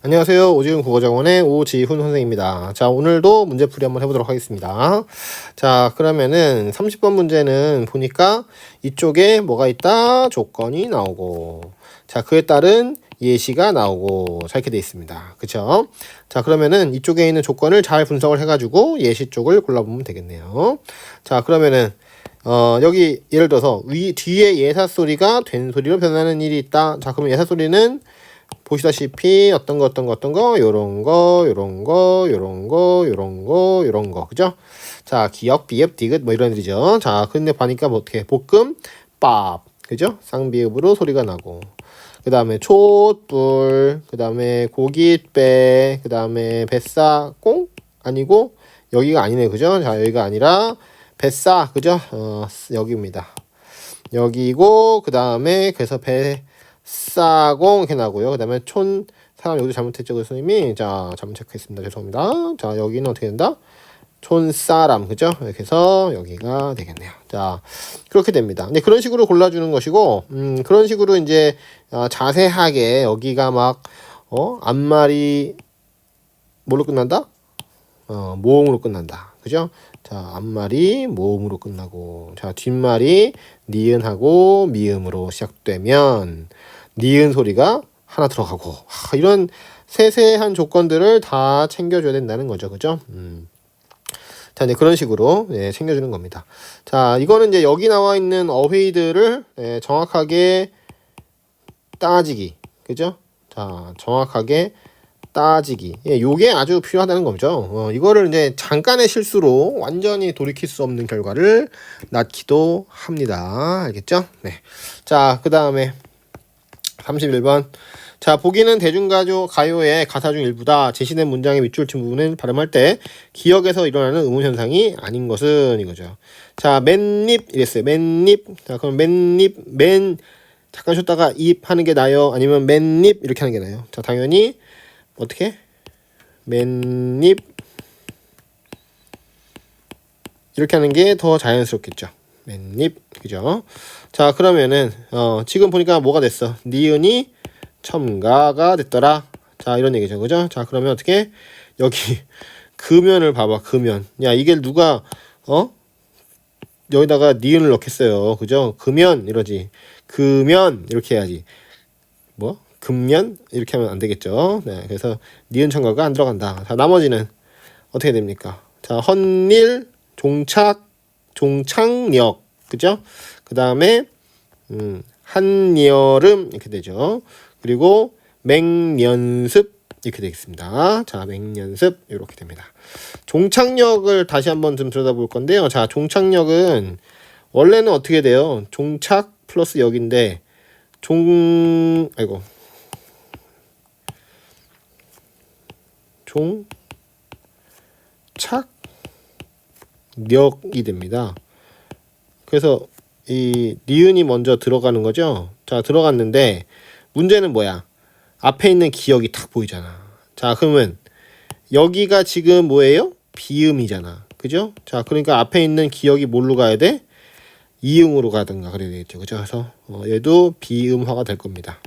안녕하세요. 오지훈 국어정원의 오지훈 선생입니다. 자, 오늘도 문제풀이 한번 해보도록 하겠습니다. 자, 그러면은 30번 문제는 보니까 이쪽에 뭐가 있다? 조건이 나오고, 자, 그에 따른 예시가 나오고, 자, 이렇게 돼 있습니다. 그쵸? 자, 그러면은 이쪽에 있는 조건을 잘 분석을 해가지고 예시 쪽을 골라보면 되겠네요. 자, 그러면은 어, 여기 예를 들어서 위 뒤에 예사 소리가 된 소리로 변하는 일이 있다. 자, 그러면 예사 소리는 보시다시피 어떤 거 어떤 거 어떤 거 요런 거 요런 거 요런 거 요런 거 요런 거 그죠? 자, 기역, 비읍, 디귿 뭐 이런 애들이죠. 자, 근데 보니까 뭐 어떻게 볶음, 밥 그죠? 쌍비읍으로 소리가 나고 그 다음에 촛불 그 다음에 고깃배 그 다음에 뱃사꽁 아니고 여기가 아니네 그죠? 자, 여기가 아니라 뱃사 그죠? 어, 여기입니다. 여기고 그 다음에 그래서 뱃 사공 이렇게 나고요. 그 다음에 촌 사람 여기도 잘못했죠 교수님이 자 잘못 체크했습니다. 죄송합니다. 자 여기는 어떻게 된다? 촌사람 그죠? 이렇게 해서 여기가 되겠네요. 자 그렇게 됩니다. 네 그런 식으로 골라주는 것이고 음 그런 식으로 이제 어, 자세하게 여기가 막 어? 앞말이 뭘로 끝난다? 어, 모음으로 끝난다. 그죠? 자, 앞말이 모음으로 끝나고, 자, 뒷말이 니은하고 미음으로 시작되면, 니은 소리가 하나 들어가고, 하, 이런 세세한 조건들을 다 챙겨줘야 된다는 거죠. 그죠? 음. 자, 이제 그런 식으로 예, 챙겨주는 겁니다. 자, 이거는 이제 여기 나와 있는 어휘들을 예, 정확하게 따지기. 그죠? 자, 정확하게 따지기. 예, 요게 아주 필요하다는 거죠. 어, 이거를 이제 잠깐의 실수로 완전히 돌이킬 수 없는 결과를 낳기도 합니다. 알겠죠? 네. 자, 그 다음에 31번. 자, 보기는 대중가요 가요의 가사 중 일부다. 제시된 문장의 밑줄 친 부분은 발음할 때 기억에서 일어나는 의문 현상이 아닌 것은 이거죠. 자, 맨입 이랬어요. 맨입. 자, 그럼 맨입 맨 잠깐 쉬었다가 입 하는 게 나요? 아니면 맨입 이렇게 하는 게 나요? 자, 당연히 어떻게? 맨입 이렇게 하는 게 더 자연스럽겠죠. 맨입 그죠? 자 그러면은 어 지금 보니까 뭐가 됐어? 니은이 첨가가 됐더라. 자 이런 얘기죠, 그죠? 자 그러면 어떻게 여기 금연을 봐봐, 금연. 야 이게 누가 어 여기다가 니은을 넣겠어요, 그죠? 금연 이러지. 금연 이렇게 해야지. 뭐? 금년 이렇게 하면 안 되겠죠. 네, 그래서 니은 첨가가 안 들어간다. 자, 나머지는 어떻게 됩니까? 자, 헌일, 종착, 종착역, 그죠? 그 다음에 음, 한여름 이렇게 되죠. 그리고 맹연습 이렇게 되겠습니다. 자, 맹연습 이렇게 됩니다. 종착역을 다시 한번 좀 들여다볼 건데요. 자, 종착역은 원래는 어떻게 돼요? 종착 플러스 역인데 종 아이고 종착 역이 됩니다. 그래서 이 니은이 먼저 들어가는 거죠. 자 들어갔는데 문제는 뭐야? 앞에 있는 기억이 탁 보이잖아. 자 그러면 여기가 지금 뭐예요? 비음이잖아. 그죠? 자 그러니까 앞에 있는 기억이 뭘로 가야 돼? 이음으로 가든가 그래야 되겠죠. 그죠? 그래서 어, 얘도 비음화가 될 겁니다.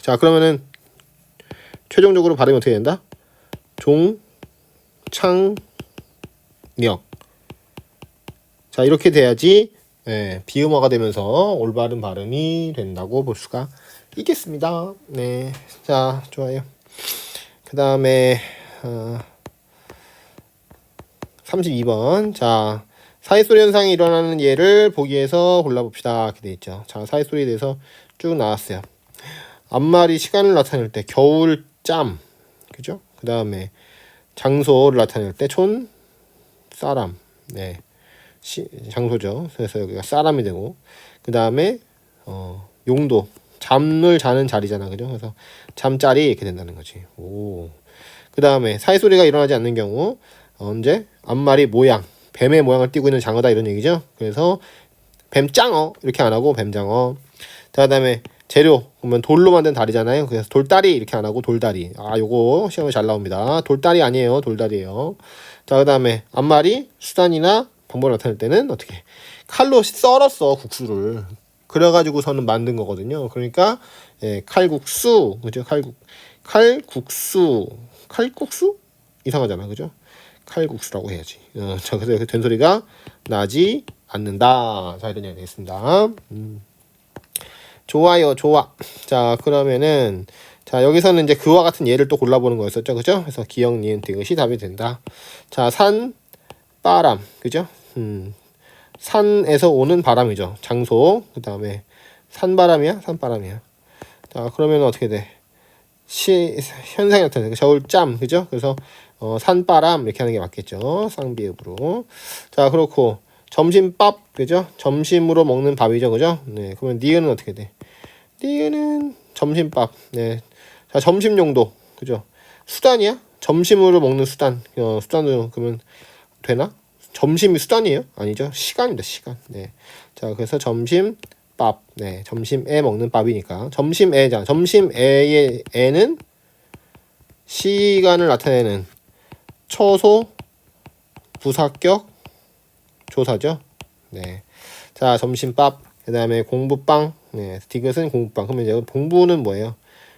자 그러면은 최종적으로 발음이 어떻게 된다? 종창역. 자 이렇게 돼야지 예, 비음화가 되면서 올바른 발음이 된다고 볼 수가 있겠습니다. 네, 자 좋아요. 그 다음에 어, 32번 자 사이소리 현상이 일어나는 예를 보기에서 골라봅시다. 이렇게 돼 있죠. 자 사이소리에 대해서 쭉 나왔어요. 앞말이 시간을 나타낼 때 겨울잠 그죠? 그 다음에 장소를 나타낼 때 촌 사람 네 시, 장소죠. 그래서 여기가 사람이 되고 그 다음에 어, 용도 잠을 자는 자리잖아 그죠? 그래서 잠자리 이렇게 된다는 거지. 오. 그 다음에 사이소리가 일어나지 않는 경우 언제 앞말이 모양 뱀의 모양을 띠고 있는 장어다 이런 얘기죠. 그래서 뱀장어 이렇게 안 하고 뱀장어. 그 다음에 재료 보면 돌로 만든 다리잖아요. 그래서 돌다리 이렇게 안 하고 돌다리. 아 요거 시험에 잘 나옵니다. 돌다리 아니에요. 돌다리예요. 자 그 다음에 앞말이 수단이나 방법을 나타낼 때는 어떻게 칼로 썰었어 국수를 그래가지고서는 만든 거거든요. 그러니까 예, 칼국수 그죠? 칼국 칼국수 칼국수 이상하잖아, 그죠? 칼국수라고 해야지. 어, 자, 그래서 그 된소리가 나지 않는다. 자, 이런 얘기 되겠습니다. 음. 좋아요, 좋아. 자, 그러면은 자, 여기서는 이제 그와 같은 예를 또 골라보는 거였었죠, 그죠? 그래서 기억, 니은, 디귿이 답이 된다. 자, 산, 바람, 그죠? 음, 산에서 오는 바람이죠. 장소. 그 다음에 산바람이야? 산바람이야. 자, 그러면 어떻게 돼? 시, 현상이 나타나는 겨울잠, 그죠? 그래서 어, 산바람 이렇게 하는 게 맞겠죠. 쌍비읍으로. 자, 그렇고 점심밥, 그죠? 점심으로 먹는 밥이죠, 그죠? 네, 그러면 니은은 어떻게 돼? 니은은 점심밥. 네, 자, 점심 용도, 그죠? 수단이야? 점심으로 먹는 수단. 어, 수단으로 그러면 되나? 점심이 수단이에요? 아니죠. 시간입니다. 시간. 네. 자, 그래서 점심 밥. 네. 점심에 먹는 밥이니까. 점심에 자. 점심에의 에는 시간을 나타내는 처소 부사격 조사죠. 네. 자, 점심밥. 그 다음에 공부빵. 네. 디귿은 공부빵. 그러면 이제 공부는 뭐예요?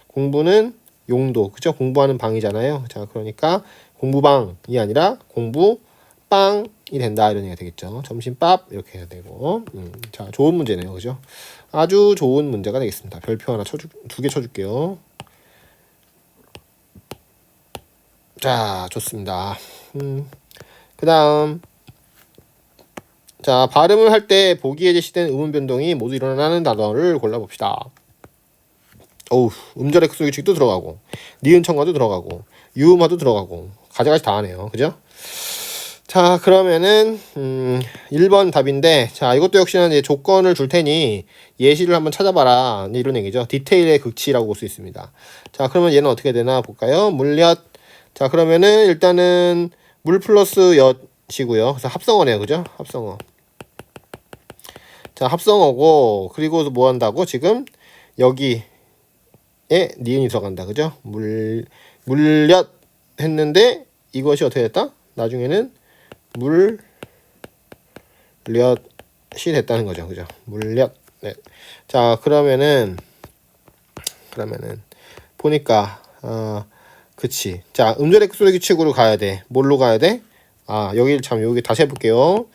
공부는 용도. 그죠? 공부하는 방이잖아요. 자, 그러니까 공부방이 아니라 공부빵 이 된다 이런 얘기가 되겠죠. 점심밥 이렇게 해야 되고, 음, 자 좋은 문제네요, 그죠? 아주 좋은 문제가 되겠습니다. 별표 하나 쳐주 두 개 쳐줄게요. 자 좋습니다. 음, 그 다음 자 발음을 할 때 보기에 제시된 음운 변동이 모두 일어나는 단어를 골라봅시다. 어우 음절의 측도 들어가고 니은 청가도 들어가고 유음화도 들어가고 가져가시 다 하네요, 그죠? 자, 그러면은 음, 1번 답인데 자, 이것도 역시나 이제 조건을 줄 테니 예시를 한번 찾아봐라. 이런 얘기죠. 디테일의 극치라고 볼 수 있습니다. 자, 그러면 얘는 어떻게 되나 볼까요? 물엿. 자, 그러면은 일단은 물 플러스 엿이고요. 그래서 합성어네요. 그죠? 합성어. 자, 합성어고 그리고 뭐 한다고? 지금 여기 에 니은이 들어간다. 그죠? 물 물엿 했는데 이것이 어떻게 됐다? 나중에는 물엿이 됐다는 거죠. 그죠? 물엿. 네. 자, 그러면은 그러면은 보니까 어 그치. 자, 음절의 소리 규칙으로 가야 돼. 뭘로 가야 돼? 아, 여기 참 여기 다시 해 볼게요.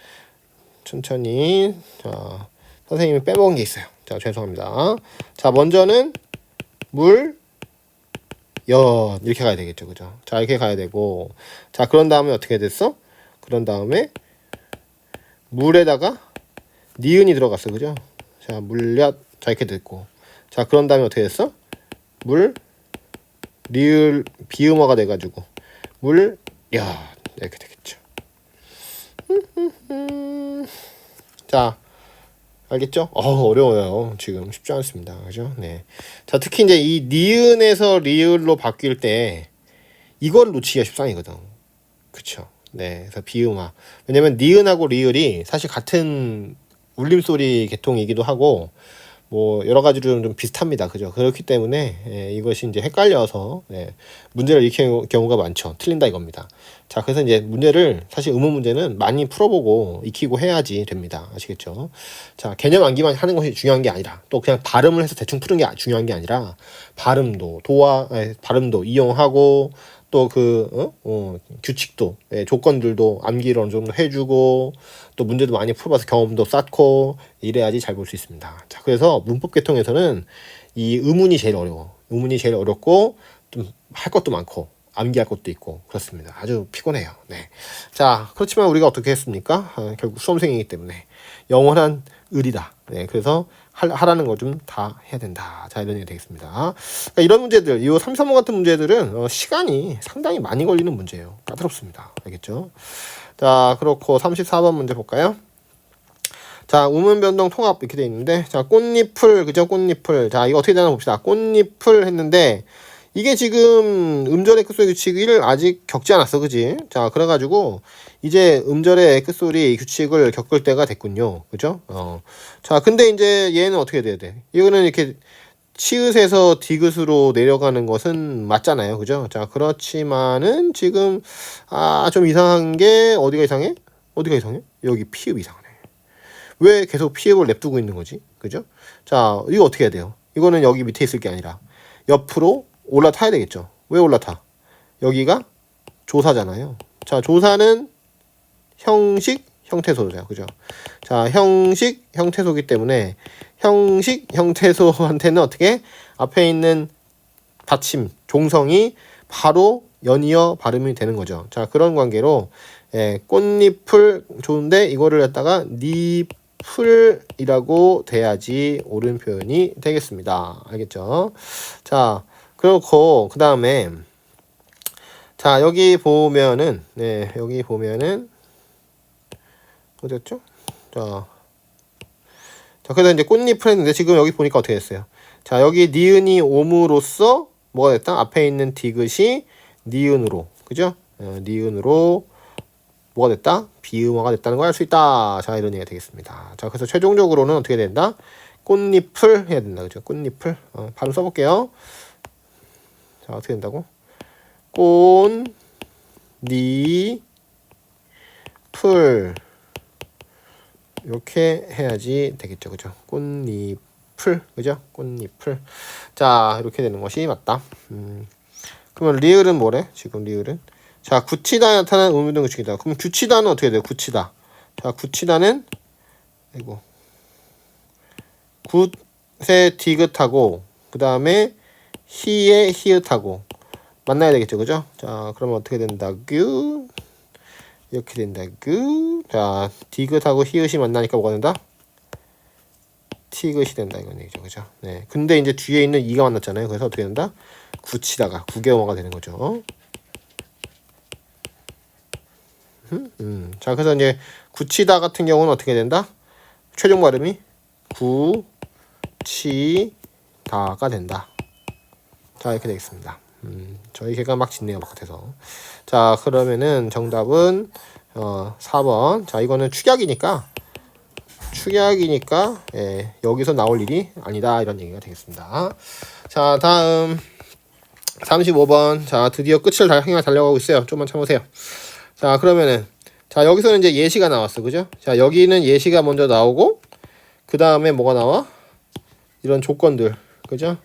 천천히. 자, 선생님이 빼먹은 게 있어요. 자, 죄송합니다. 자, 먼저는 물 엿, 이렇게 가야 되겠죠. 그죠? 자, 이렇게 가야 되고. 자, 그런 다음에 어떻게 됐어? 그런 다음에 물에다가 니은이 들어갔어. 그죠? 자, 물엿. 자, 이렇게 됐고. 자, 그런 다음에 어떻게 됐어? 물, 리을, 비음어가 돼가지고. 물, 야 이렇게 되겠죠. 자, 알겠죠? 어, 어려워요. 지금 쉽지 않습니다. 그죠? 네. 자, 특히 이제 이 니은에서 리을로 바뀔 때 이걸 놓치기가 십상이거든. 그쵸? 네, 그래서 비음화. 왜냐면 니은하고 리을이 사실 같은 울림소리 계통이기도 하고 뭐 여러 가지로 좀 비슷합니다. 그죠? 그렇기 때문에 예, 이것이 이제 헷갈려서 예, 문제를 일으키는 경우가 많죠. 틀린다 이겁니다. 자, 그래서 이제 문제를 사실 의문 문제는 많이 풀어보고 익히고 해야지 됩니다. 아시겠죠? 자, 개념 암기만 하는 것이 중요한 게 아니라 또 그냥 발음을 해서 대충 푸는 게 중요한 게 아니라 발음도 도와 예, 발음도 이용하고 또그 어? 어, 규칙도 예, 조건들도 암기를 어느 정도 해주고 또 문제도 많이 풀어봐서 경험도 쌓고 이래야지 잘 볼 수 있습니다. 자 그래서 문법 계통에서는 이 의문이 제일 어려워. 의문이 제일 어렵고 좀 할 것도 많고 암기할 것도 있고 그렇습니다. 아주 피곤해요. 네. 자 그렇지만 우리가 어떻게 했습니까? 아, 결국 수험생이기 때문에 영원한 의리다. 네. 그래서 하라는 거 좀 다 해야 된다. 자, 이런 얘기 되겠습니다. 그러니까 이런 문제들, 이 3, 3호 같은 문제들은 어, 시간이 상당히 많이 걸리는 문제예요. 까다롭습니다. 알겠죠? 자, 그렇고 34번 문제 볼까요? 자, 우문 변동 통합 이렇게 돼 있는데, 자, 꽃잎을, 그죠? 꽃잎을. 자, 이거 어떻게 되나 봅시다. 꽃잎을 했는데, 이게 지금 음절의 끝소리 규칙을 아직 겪지 않았어, 그지? 자, 그래가지고 이제 음절의 끝소리 규칙을 겪을 때가 됐군요, 그죠? 어, 자, 근데 이제 얘는 어떻게 돼야 돼? 이거는 이렇게 치읓에서 디귿으로 내려가는 것은 맞잖아요, 그죠? 자, 그렇지만은 지금 아 좀 이상한 게 어디가 이상해? 어디가 이상해? 여기 피읍 이상하네. 왜 계속 피읍을 냅두고 있는 거지? 그죠? 자, 이거 어떻게 해야 돼요? 이거는 여기 밑에 있을 게 아니라 옆으로 올라타야 되겠죠. 왜 올라타? 여기가 조사잖아요. 자, 조사는 형식, 형태소죠. 그죠? 자, 형식, 형태소기 때문에 형식, 형태소한테는 어떻게 앞에 있는 받침, 종성이 바로 연이어 발음이 되는 거죠. 자, 그런 관계로 예, 꽃잎을 좋은데 이거를 갖다가 니풀이라고 돼야지 옳은 표현이 되겠습니다. 알겠죠? 자, 그렇고 그 다음에 자 여기 보면은 네 여기 보면은 어디였죠? 자, 자 그래서 이제 꽃잎을 했는데 지금 여기 보니까 어떻게 됐어요? 자 여기 니은이 옴으로써 뭐가 됐다? 앞에 있는 디귿이 니은으로 그죠? 어, 니은으로 뭐가 됐다? 비음어가 됐다는 걸 알 수 있다. 자 이런 얘기가 되겠습니다. 자 그래서 최종적으로는 어떻게 된다? 꽃잎을 해야 된다. 그죠? 꽃잎을 어, 바로 써볼게요. 자 어떻게 된다고? 꽃, 니, 풀 이렇게 해야지 되겠죠, 그죠? 꽃잎을 그죠? 꽃잎을 자 이렇게 되는 것이 맞다. 음. 그러면 리을은 뭐래? 지금 리을은 자 굳히다 나타나는 의문동 규칙이다. 그럼 규치다는 어떻게 돼요? 굳히다. 자 굳히다는 이거 굿에 디귿하고 그 다음에 히에 히읗하고 만나야 되겠죠, 그죠? 자, 그러면 어떻게 된다규? 이렇게 된다규. 자, 디귿하고 히읗이 만나니까 뭐가 된다? 티귿이 된다 이건 얘기죠, 그죠? 네. 근데 이제 뒤에 있는 이가 만났잖아요. 그래서 어떻게 된다? 굳히다가 구개어가 되는 거죠. 음, 음. 자, 그래서 이제 굳히다 같은 경우는 어떻게 된다? 최종 발음이 구치다가 된다. 자, 이렇게 되겠습니다. 음, 저희 개가 막 짖네요 바깥에서. 자 그러면은 정답은 어 4번. 자 이거는 축약이니까. 축약이니까 예, 여기서 나올 일이 아니다 이런 얘기가 되겠습니다. 자 다음. 35번. 자 드디어 끝을 달, 향해 달려가고 있어요. 좀만 참으세요. 자 그러면은 자 여기서는 이제 예시가 나왔어. 그죠? 자 여기는 예시가 먼저 나오고 그 다음에 뭐가 나와? 이런 조건들. 그죠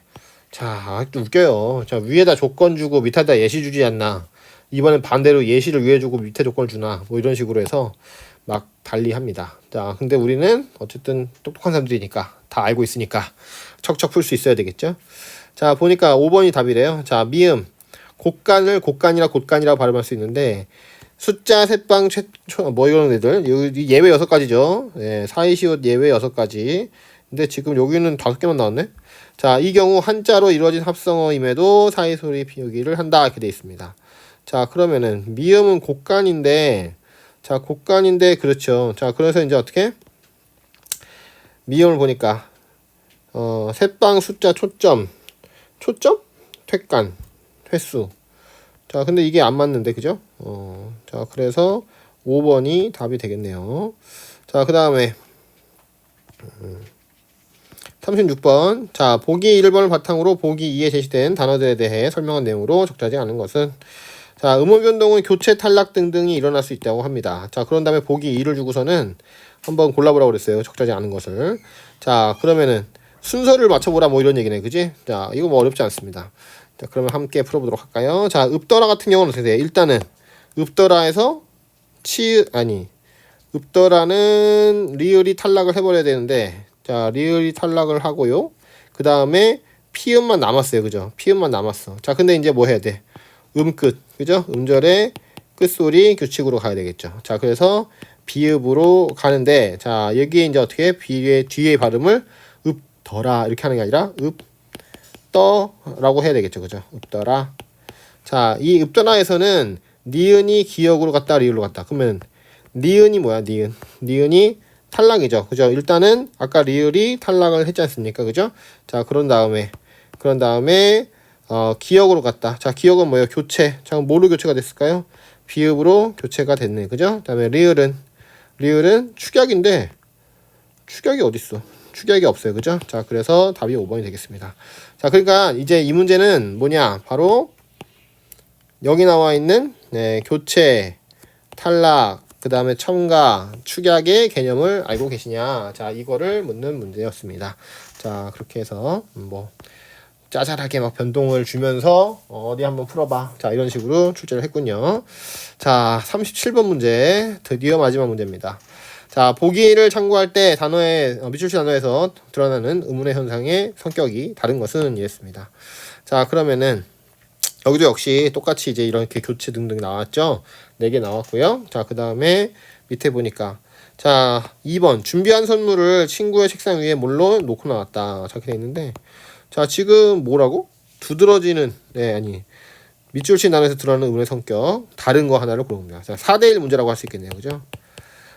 자, 또 웃겨요. 자, 위에다 조건 주고 밑에다 예시 주지 않나. 이번엔 반대로 예시를 위에 주고 밑에 조건을 주나. 뭐 이런 식으로 해서 막 달리합니다. 자, 근데 우리는 어쨌든 똑똑한 사람들이니까 다 알고 있으니까 척척 풀 수 있어야 되겠죠. 자, 보니까 5번이 답이래요. 자, 미음. 곡간을 곡간이라 곡간이라고 발음할 수 있는데 숫자, 셋방, 최초, 뭐 이런 애들. 예외 여섯 가지죠. 예, 사이시옷 예외 여섯 가지. 근데 지금 여기는 다섯 개만 나왔네. 자, 이 경우 한자로 이루어진 합성어임에도 사이소리 비우기를 한다 이렇게 돼 있습니다. 자, 그러면은 미음은 곡간인데 자, 곡간인데 그렇죠. 자, 그래서 이제 어떻게 미음을 보니까 어, 셋방 숫자 초점 초점 퇴간 횟수 자, 근데 이게 안 맞는데 그죠? 어, 자, 그래서 5번이 답이 되겠네요. 자, 그 다음에 음. 36번. 자, 보기 1번을 바탕으로 보기 2에 제시된 단어들에 대해 설명한 내용으로 적절하지 않은 것은 자, 음원 변동은 교체, 탈락 등등이 일어날 수 있다고 합니다. 자, 그런 다음에 보기 2를 주고서는 한번 골라보라고 그랬어요. 적절하지 않은 것을. 자, 그러면은 순서를 맞춰보라 뭐 이런 얘기네. 그지? 자, 이거 뭐 어렵지 않습니다. 자, 그러면 함께 풀어보도록 할까요? 자, 읍더라 같은 경우는 어떻게 돼요? 일단은 읍더라에서 치, 아니, 읍더라는 리을이 탈락을 해버려야 되는데 자, 리을이 탈락을 하고요. 그 다음에 피음만 남았어요. 그죠? 피음만 남았어. 자, 근데 이제 뭐 해야 돼? 음끝. 그죠? 음절의 끝소리 규칙으로 가야 되겠죠. 자, 그래서 비읍으로 가는데, 자, 여기에 이제 어떻게 비의 뒤에 발음을 읍더라 이렇게 하는 게 아니라 읍떠라고 해야 되겠죠. 그죠? 읍더라. 자, 이 읍더라에서는 니은이 기역으로 갔다 리을로 갔다. 그러면 니은이 뭐야? 니은. 니은이 탈락이죠. 그죠? 일단은 아까 리을이 탈락을 했지 않습니까? 그죠? 자, 그런 다음에 그런 다음에 어, 기억으로 갔다. 자, 기억은 뭐예요? 교체. 자, 뭐로 교체가 됐을까요? 비읍으로 교체가 됐네. 그죠? 그다음에 리을은 리을은 축약인데 축약이 어디 있어? 축약이 없어요. 그죠? 자, 그래서 답이 5번이 되겠습니다. 자, 그러니까 이제 이 문제는 뭐냐? 바로 여기 나와 있는 네, 교체, 탈락, 그 다음에 첨가, 축약의 개념을 알고 계시냐. 자, 이거를 묻는 문제였습니다. 자, 그렇게 해서, 음, 뭐, 짜잘하게 막 변동을 주면서, 어, 어디 한번 풀어봐. 자, 이런 식으로 출제를 했군요. 자, 37번 문제. 드디어 마지막 문제입니다. 자, 보기를 참고할 때 단어의, 어, 밑줄치 단어에서 드러나는 의문의 현상의 성격이 다른 것은 이랬습니다. 자, 그러면은, 여기도 역시 똑같이 이제 이렇게 교체 등등 나왔죠. 4개 나왔고요. 자, 그 다음에 밑에 보니까 자, 2번 준비한 선물을 친구의 책상 위에 몰로 놓고 나왔다. 저렇게 돼 있는데 자, 지금 뭐라고? 두드러지는 네, 아니. 밑줄치 단어에서 드러나는 의문의 성격 다른 거 하나를 고릅니다. 자, 4대1 문제라고 할 수 있겠네요. 그죠?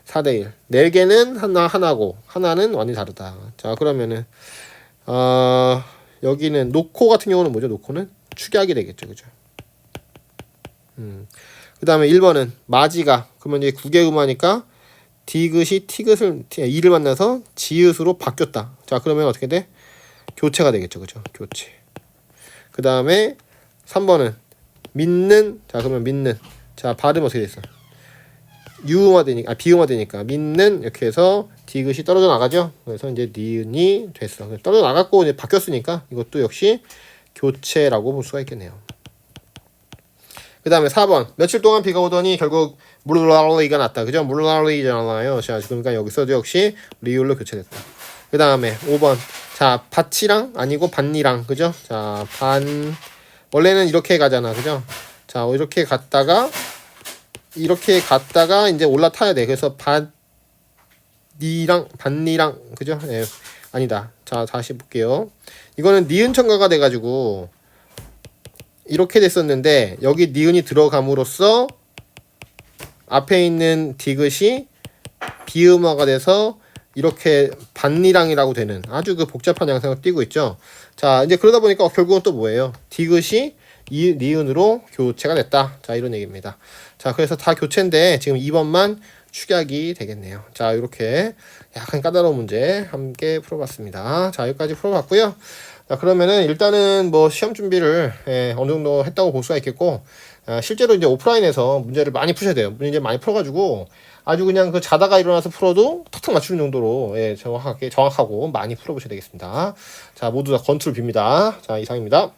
4대1. 4개는 하나 하나고 하나는 완전히 다르다. 자, 그러면은 어, 여기는 놓고 같은 경우는 뭐죠? 놓고는 축약이 되겠죠. 그죠? 음. 그 다음에 1번은 마지가 그러면 이제 구개음하니까 디귿이 티귿을 이를 만나서 지읒으로 바뀌었다. 자, 그러면 어떻게 돼? 교체가 되겠죠. 그죠? 교체. 그 다음에 3번은 믿는 자, 그러면 믿는 자, 발음 어떻게 됐어? 유음화 되니까 아 비음화 되니까 믿는 이렇게 해서 디귿이 떨어져 나가죠. 그래서 이제 니은이 됐어. 떨어져 나갔고 이제 바뀌었으니까 이것도 역시 교체라고 볼 수가 있겠네요. 그 다음에 4번 며칠 동안 비가 오더니 결국 물랄리가 났다. 그죠? 물랄리잖아요. 자, 그러니까 여기서도 역시 리을로 교체됐다. 그 다음에 5번 자 밭이랑 아니고 반니랑 그죠? 자 반 원래는 이렇게 가잖아. 그죠? 자 이렇게 갔다가 이렇게 갔다가 이제 올라타야 돼. 그래서 밭니랑 반니랑 그죠? 예. 아니다. 자 다시 볼게요. 이거는 니은 첨가가 돼 가지고 이렇게 됐었는데 여기 니은이 들어감으로써 앞에 있는 디귿이 비음화가 돼서 이렇게 반니랑이라고 되는 아주 그 복잡한 양상을 띠고 있죠. 자 이제 그러다 보니까 결국은 또 뭐예요? 디귿이 이 니은으로 교체가 됐다. 자 이런 얘기입니다. 자 그래서 다 교체인데 지금 2번만 축약이 되겠네요. 자 이렇게 약간 까다로운 문제 함께 풀어봤습니다. 자 여기까지 풀어봤고요. 자 그러면은 일단은 뭐 시험 준비를 예, 어느 정도 했다고 볼 수가 있겠고 아, 실제로 이제 오프라인에서 문제를 많이 푸셔야 돼요. 문제 많이 풀어가지고 아주 그냥 그 자다가 일어나서 풀어도 탁탁 맞추는 정도로 예, 정확하게 정확하고 많이 풀어보셔야 되겠습니다. 자 모두 다 건투를 빕니다. 자 이상입니다.